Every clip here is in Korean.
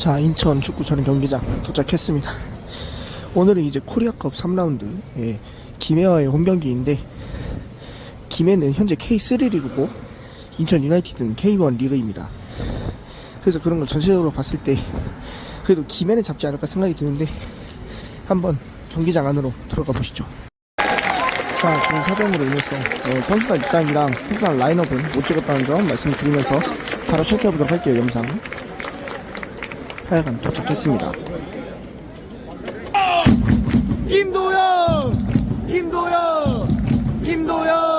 자, 인천 축구처럼 경기장 도착했습니다. 오늘은 이제 코리아컵 3라운드, 예, 김해와의 홈경기인데, 김해는 현재 K3 리그고, 인천 유나이티드는 K1 리그입니다. 그래서 그런 걸 전체적으로 봤을 때, 그래도 김해는 잡지 않을까 생각이 드는데, 한번 경기장 안으로 들어가 보시죠. 자, 그 사정으로 인해서 어, 선수단 입장이랑 선수단 라인업은 못 찍었다는 점 말씀드리면서 바로 시작해보도록 할게요, 영상. 하여간 도착했습니다. 김도영! 김도영! 김도영!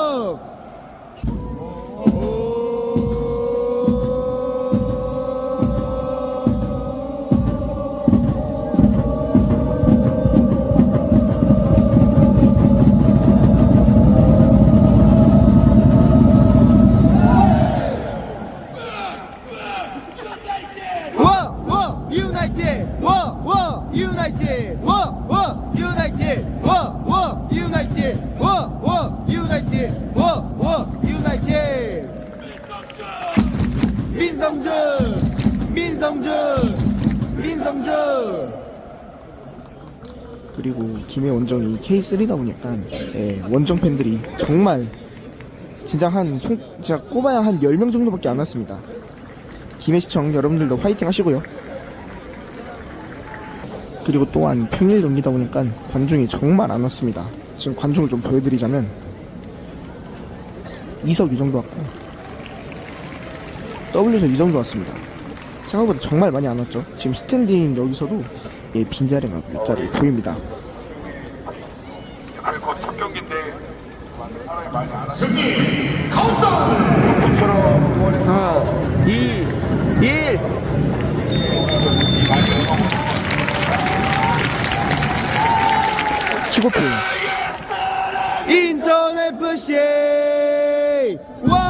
K3다 보니까 예, 원정 팬들이 정말 진짜 한 송, 진짜 꼽아야 한 10명 정도밖에 안 왔습니다. 김해시청 여러분들도 화이팅 하시고요. 그리고 또한 평일 경기다 보니까 관중이 정말 안 왔습니다. 지금 관중을 좀 보여드리자면 2석 이 정도 왔고 W석 이 정도 왔습니다. 생각보다 정말 많이 안 왔죠. 지금 스탠딩 여기서도 예, 빈자리가 몇 자리 보입니다. 그리고 첫 경기인데 사람이 많이 안 왔어요. 4, 2, 1. 키고프. 인천 FC 와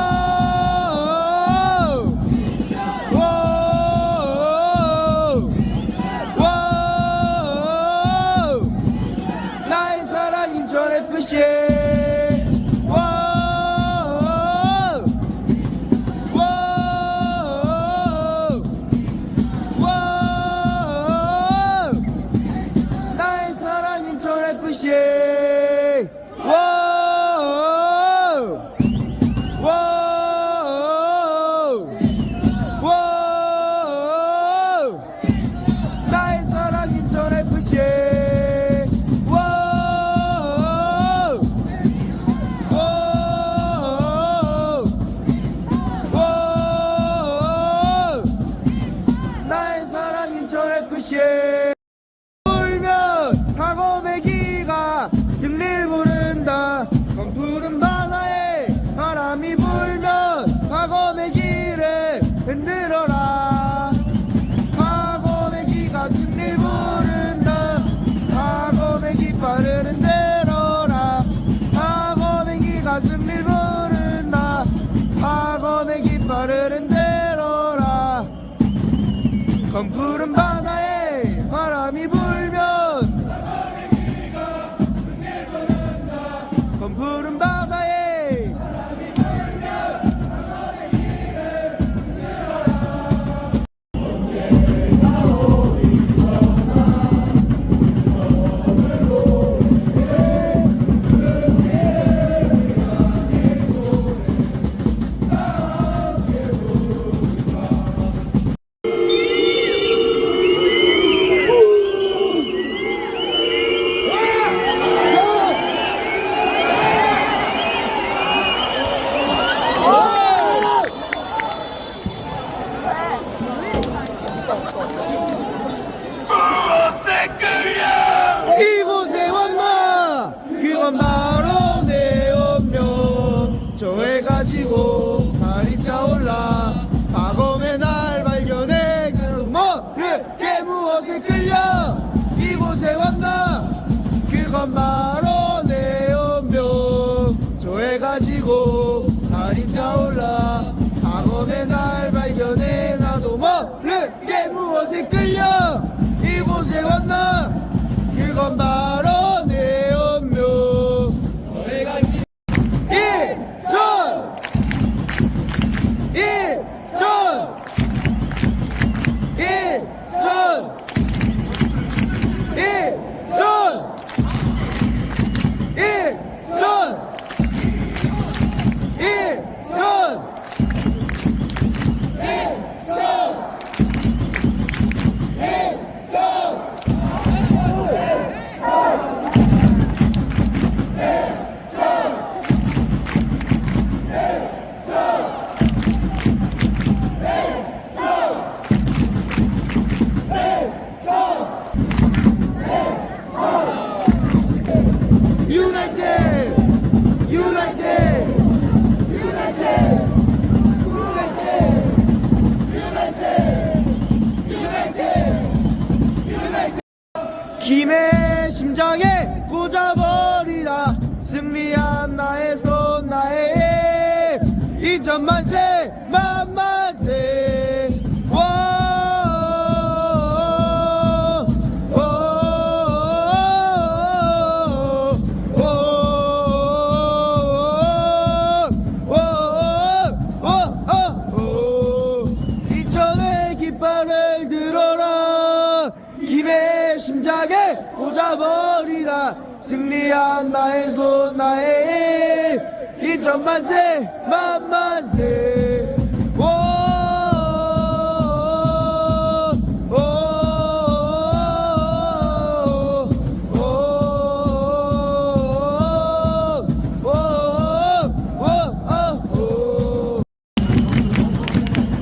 심장에 꽂아버리라. 승리한 나의 손 나의 이천만세 만만세.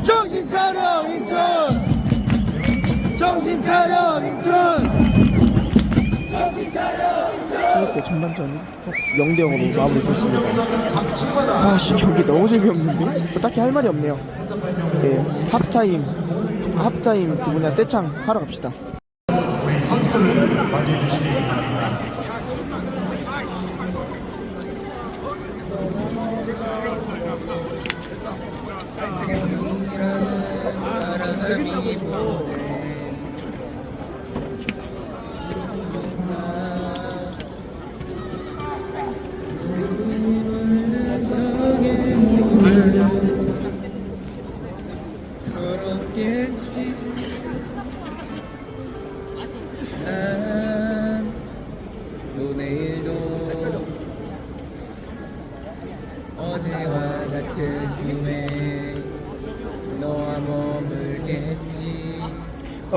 정신 차려 인천. 정신 차려 인천 체육회 전반전 0대 0으로 마무리 됐습니다. 아 씨 경기 너무 재미없는데? 뭐 딱히 할 말이 없네요. 예 하프타임 하프타임 그 뭐냐 떼창 하러 갑시다. 그렇겠지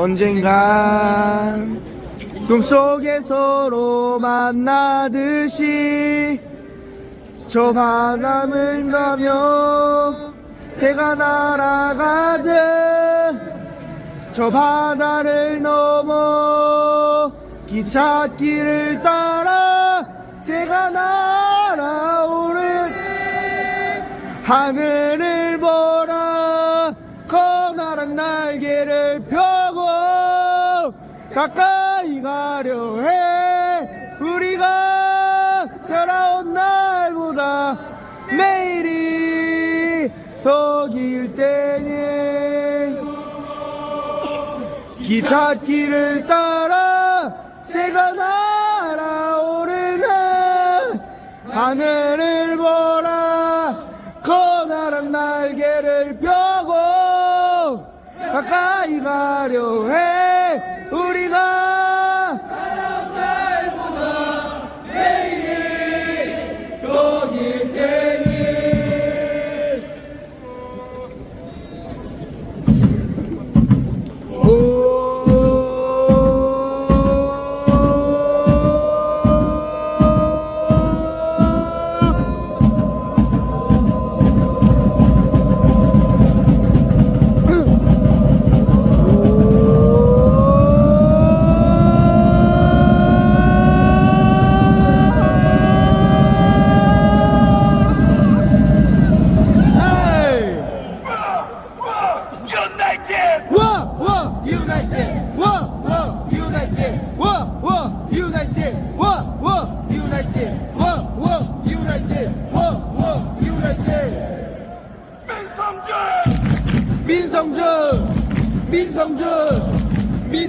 언젠간 꿈속에 서로 만나듯이 저 바람을 가며 새가 날아가듯 저 바다를 넘어 기찻길을 따라 새가 날아오른 하늘을 보라. 커다란 펴고 가까이 가려 해. 우리가 살아온 날보다 내일이 더 길 때니 기찻길을 따라 새가 날아오르는 하늘을 보라. 커다란 날개를 펴고 가까이 가려 해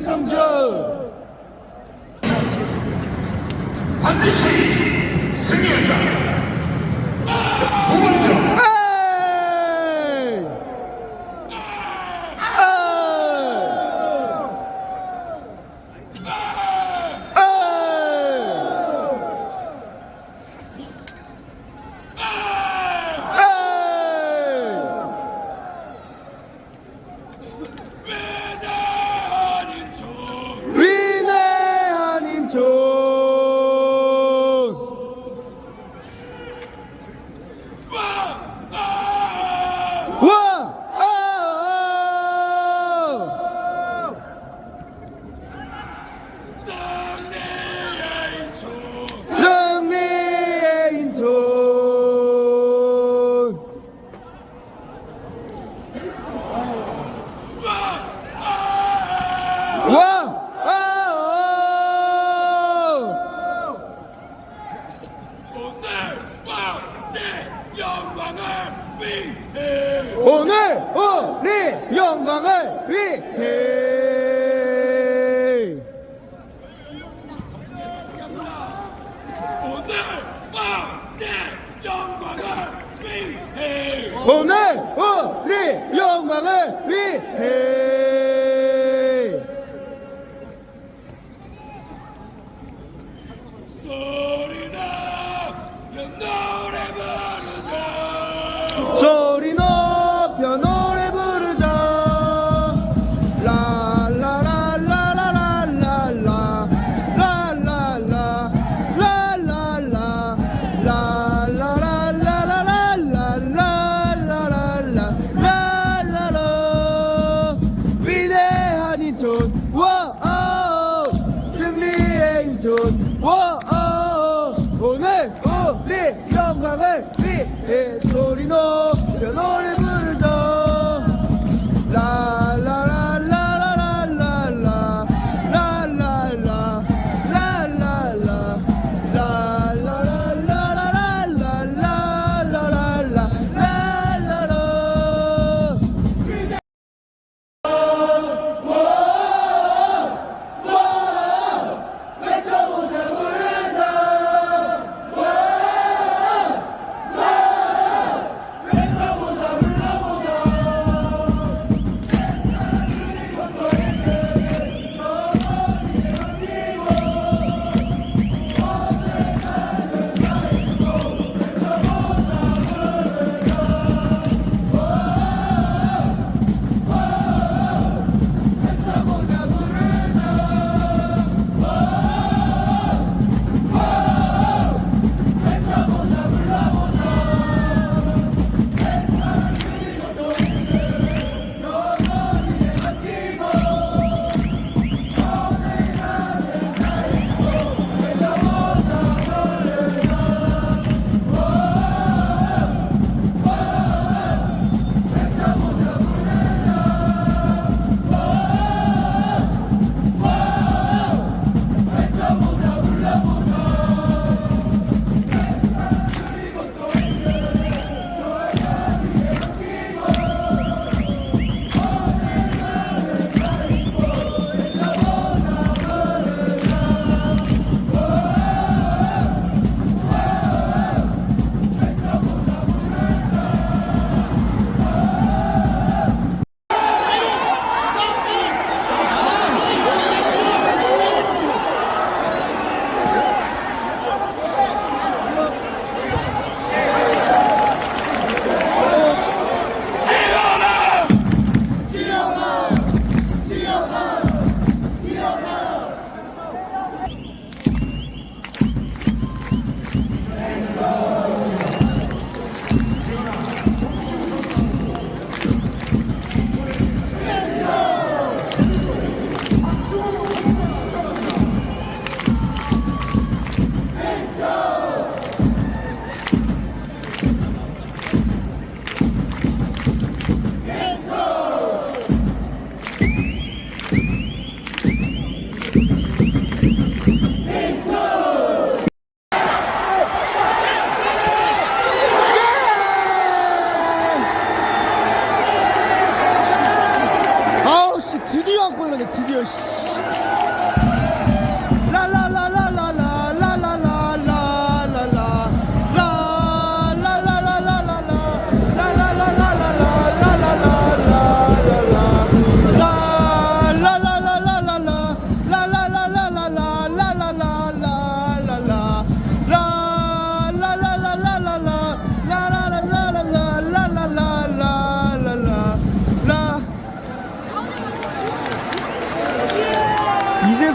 민성준! 반드시 승리한다!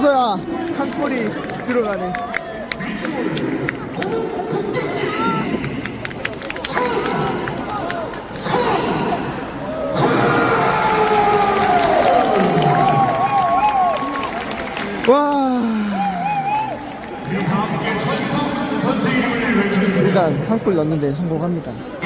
있어야 한 골이 들어가네. 와. 일단 한 골 넣는데 성공합니다.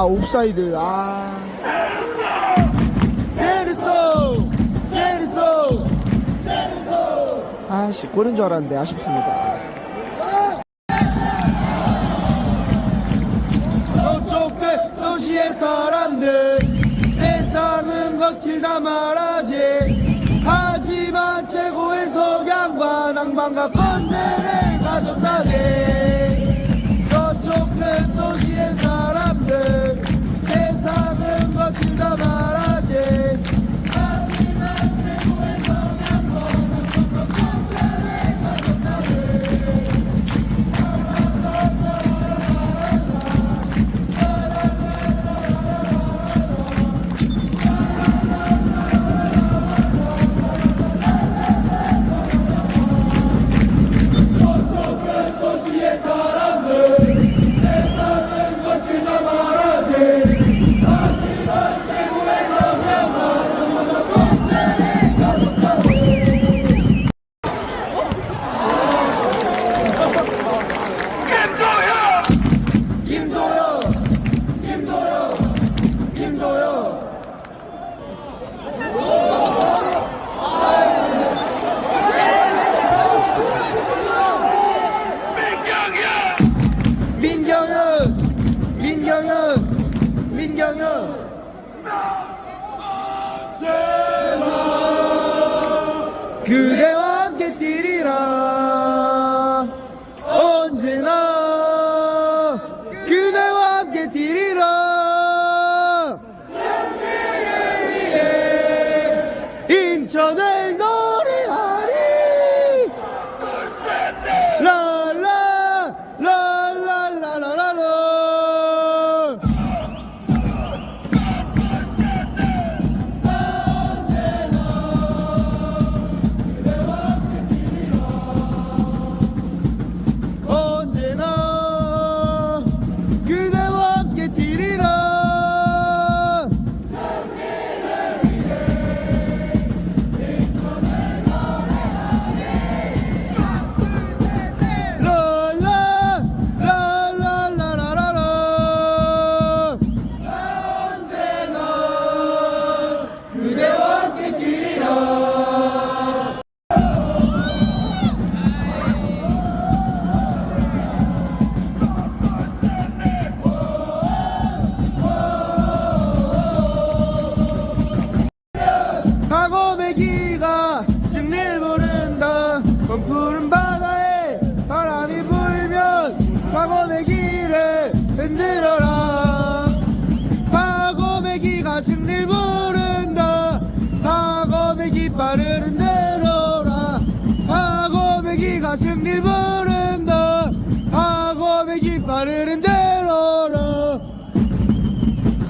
아 옵사이드. 아. 제르소! 제르소! 제리소! 아씨 꼬는 줄 알았는데 아쉽습니다. 저쪽 끝 도시의 사람들 세상은 거칠다 말하지. 하지만 최고의 석양과 낭만과 건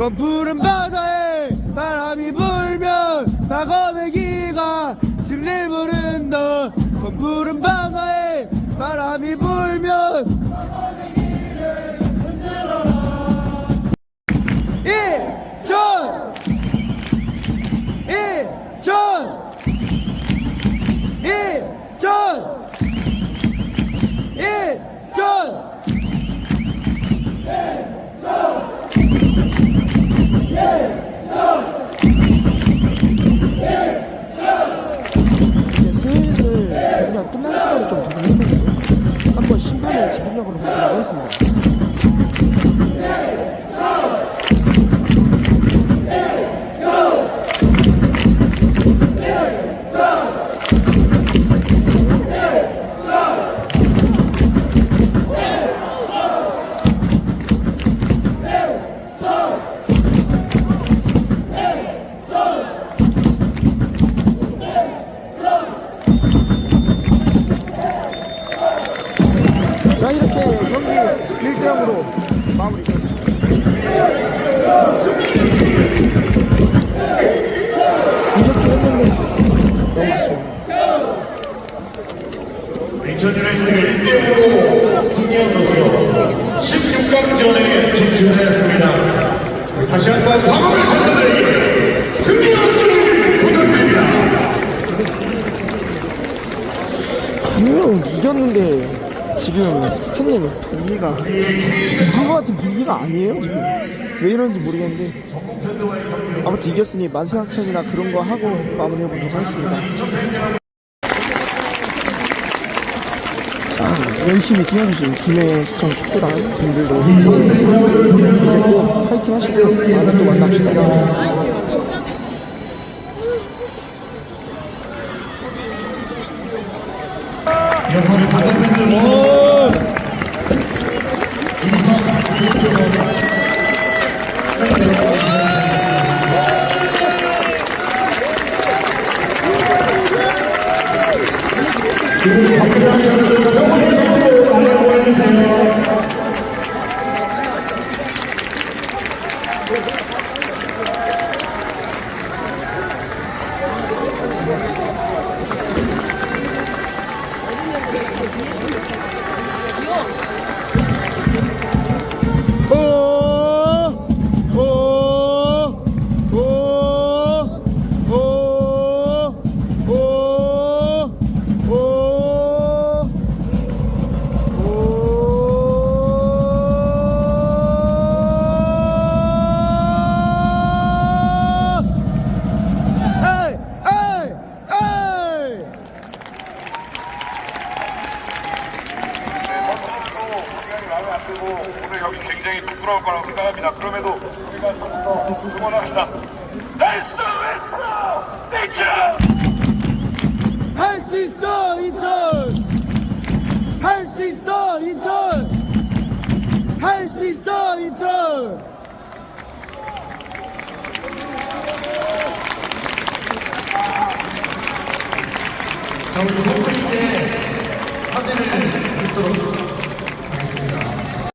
건 푸른 바다에 바람이 불면 박어내기가 승리를 부른다. 건 푸른 바다에 바람이 불면 좀 도전해보고 한번 심판에 집중력으로 보도록 하겠습니다. 이겼으니 만세항천이나 그런 거 하고 마무리해보도록 하겠습니다. 자, 열심히 뛰어주신 김해시청 축구단 분들도 이제 꼭 파이팅 하시고 다음에 또 만납시다. 오!